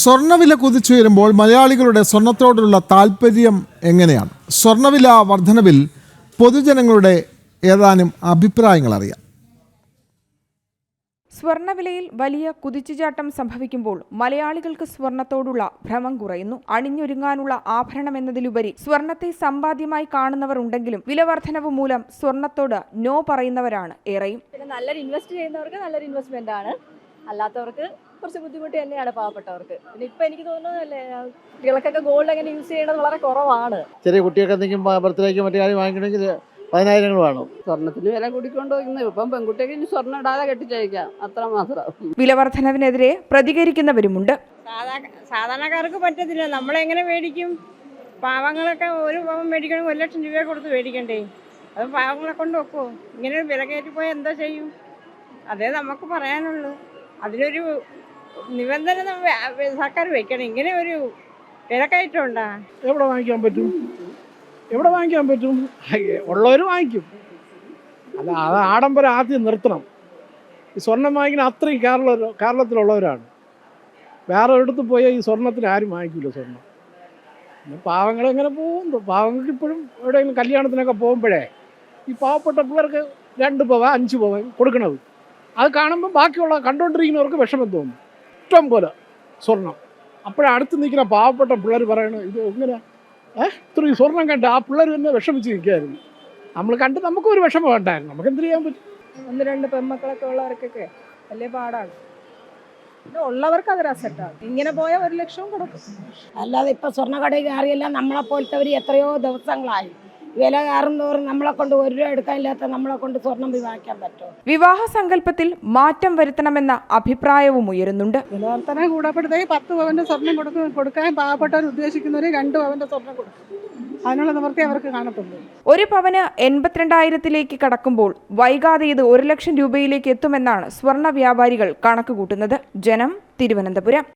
സ്വർണവില കുതിച്ചുയരുമ്പോൾ മലയാളികളുടെ സ്വർണത്തോടുള്ള താല്പര്യം എങ്ങനെയാണ്? സ്വർണവില വർധനവിൽ പൊതുജനങ്ങളുടെ ഏതാനും അഭിപ്രായങ്ങൾ അറിയാം. സ്വർണവിലയിൽ വലിയ കുതിച്ചുചാട്ടം സംഭവിക്കുമ്പോൾ മലയാളികൾക്ക് സ്വർണത്തോടുള്ള ഭ്രമം കുറയുന്നു. അണിഞ്ഞൊരുങ്ങാനുള്ള ആഭരണം എന്നതിലുപരി സ്വർണത്തെ സമ്പാദ്യമായി കാണുന്നവർ ഉണ്ടെങ്കിലും വിലവർധനവ് മൂലം സ്വർണത്തോട് നോ പറയുന്നവരാണ് ഏറെയും. നല്ലൊരു ഇൻവെസ്റ്റ് ചെയ്യുന്നവർക്ക് നല്ലൊരു ഇൻവെസ്റ്റ്മെന്റ് ആണ്. അല്ലാത്തവർക്ക് കുറച്ച് ബുദ്ധിമുട്ട് തന്നെയാണ് പാവപ്പെട്ടവർക്ക്. പിന്നെ ഇപ്പൊ എനിക്ക് തോന്നുന്നതല്ലേ കുട്ടികൾക്കൊക്കെ ഗോൾഡ് അങ്ങനെ യൂസ് ചെയ്യണത് വളരെ കുറവാണ്. ചെറിയ കുട്ടികൾക്ക് എന്തെങ്കിലും ബർത്ത്ഡേക്ക് മറ്റേ കാര്യം വാങ്ങിക്കണമെങ്കിൽ പതിനായിരങ്ങൾ വേണം. സ്വർണത്തിന് വില കൂടിക്കൊണ്ടിരിക്കുന്നത് ഇപ്പം പെൺകുട്ടിയൊക്കെ ഇനി സ്വർണം ഇടാതെ കെട്ടിച്ചയക്കാം. അത്ര മാത്രം. വിലവർധനവിനെതിരെ പ്രതികരിക്കുന്നവരുമുണ്ട്. സാധാ സാധാരണക്കാർക്ക് പറ്റത്തില്ല. നമ്മളെങ്ങനെ മേടിക്കും? പാവങ്ങളൊക്കെ ഒരു പാവം മേടിക്കണമെങ്കിൽ ഒരു ലക്ഷം രൂപ കൊടുത്ത് മേടിക്കണ്ടേ? അത് പാവങ്ങളെ കൊണ്ട് വെക്കുമോ ഇങ്ങനെ വില കയറ്റി പോയാൽ എന്താ ചെയ്യും? അതേ നമുക്ക് പറയാനുള്ളൂ. അതിനൊരു നിബന്ധന സർക്കാർ വെക്കണം. ഇങ്ങനെ ഒരു വിലക്കയറ്റം എവിടെ വാങ്ങിക്കാൻ പറ്റും? എവിടെ വാങ്ങിക്കാൻ പറ്റും? ഉള്ളവർ വാങ്ങിക്കും. അല്ല അത് ആഡംബരം ആദ്യം നിർത്തണം. ഈ സ്വർണം വാങ്ങിക്കുന്ന അത്രയും കേരള കേരളത്തിലുള്ളവരാണ്. വേറെ എടുത്ത് പോയാൽ ഈ സ്വർണത്തിന് ആരും വാങ്ങിക്കില്ല സ്വർണം. പിന്നെ പാവങ്ങൾ എങ്ങനെ പോകും? പാവങ്ങൾക്ക് ഇപ്പോഴും എവിടെയെങ്കിലും കല്യാണത്തിനൊക്കെ പോകുമ്പോഴേ ഈ പാവപ്പെട്ട പിള്ളേർക്ക് രണ്ട് പവ അഞ്ച് പവ കൊടുക്കണത്. അത് കാണുമ്പോൾ ബാക്കിയുള്ള കണ്ടുകൊണ്ടിരിക്കുന്നവർക്ക് വിഷമം തോന്നും. ഇഷ്ടം പോലെ സ്വർണം. അപ്പോഴേ അടുത്ത് നിൽക്കുന്ന പാവപ്പെട്ട പിള്ളേർ പറയണത് ഇത് ഇങ്ങനെ ഏഹ് ഇത്രയും സ്വർണം കണ്ട് ആ പിള്ളേർ തന്നെ വിഷമിച്ച് നിൽക്കുകയായിരുന്നു. നമ്മൾ കണ്ട് നമുക്കും ഒരു വിഷമം ഉണ്ടായിരുന്നു. നമുക്ക് എന്ത് ചെയ്യാൻ പറ്റും? ഒന്ന് രണ്ട് പെൺമക്കളൊക്കെ ഉള്ളവർക്കൊക്കെ വലിയ പാടാണ്. ഉള്ളവർക്ക് അതൊരു അസറ്റാണ് ഇങ്ങനെ പോയാൽ ഒരു ലക്ഷവും കൊടുക്കും. അല്ലാതെ ഇപ്പൊ സ്വർണക്കടയിൽ കയറിയല്ല നമ്മളെ പോലത്തവർ എത്രയോ ദിവസങ്ങളായി. വില കയറുന്നതോറും നമ്മളെ കൊണ്ട് ഒരു രൂപ എടുക്കാനില്ലാത്ത നമ്മളെ കൊണ്ട് സ്വർണം വിവാഹിക്കാൻ പറ്റും? വിവാഹ സങ്കല്പത്തിൽ മാറ്റം വരുത്തണമെന്ന അഭിപ്രായവും ഉയരുന്നുണ്ട്. വിലവർത്തന കൂടപ്പെടുത്തേക്ക് പത്ത് പവന്റെ സ്വർണം കൊടുക്കും കൊടുക്കാൻ പാവപ്പെട്ടവർ ഉദ്ദേശിക്കുന്നവര് രണ്ട് പവന്റെ സ്വർണം കൊടുക്കും. അതിനുള്ള നിവൃത്തി അവർക്ക് കാണത്തുള്ളൂ. ഒരു പവന് എൺപത്തിരണ്ടായിരത്തിലേക്ക് കടക്കുമ്പോൾ വൈകാതെ ഇത് ഒരു ലക്ഷം രൂപയിലേക്ക് എത്തുമെന്നാണ് സ്വർണ വ്യാപാരികൾ കണക്കുകൂട്ടുന്നത് ജനം തിരുവനന്തപുരം.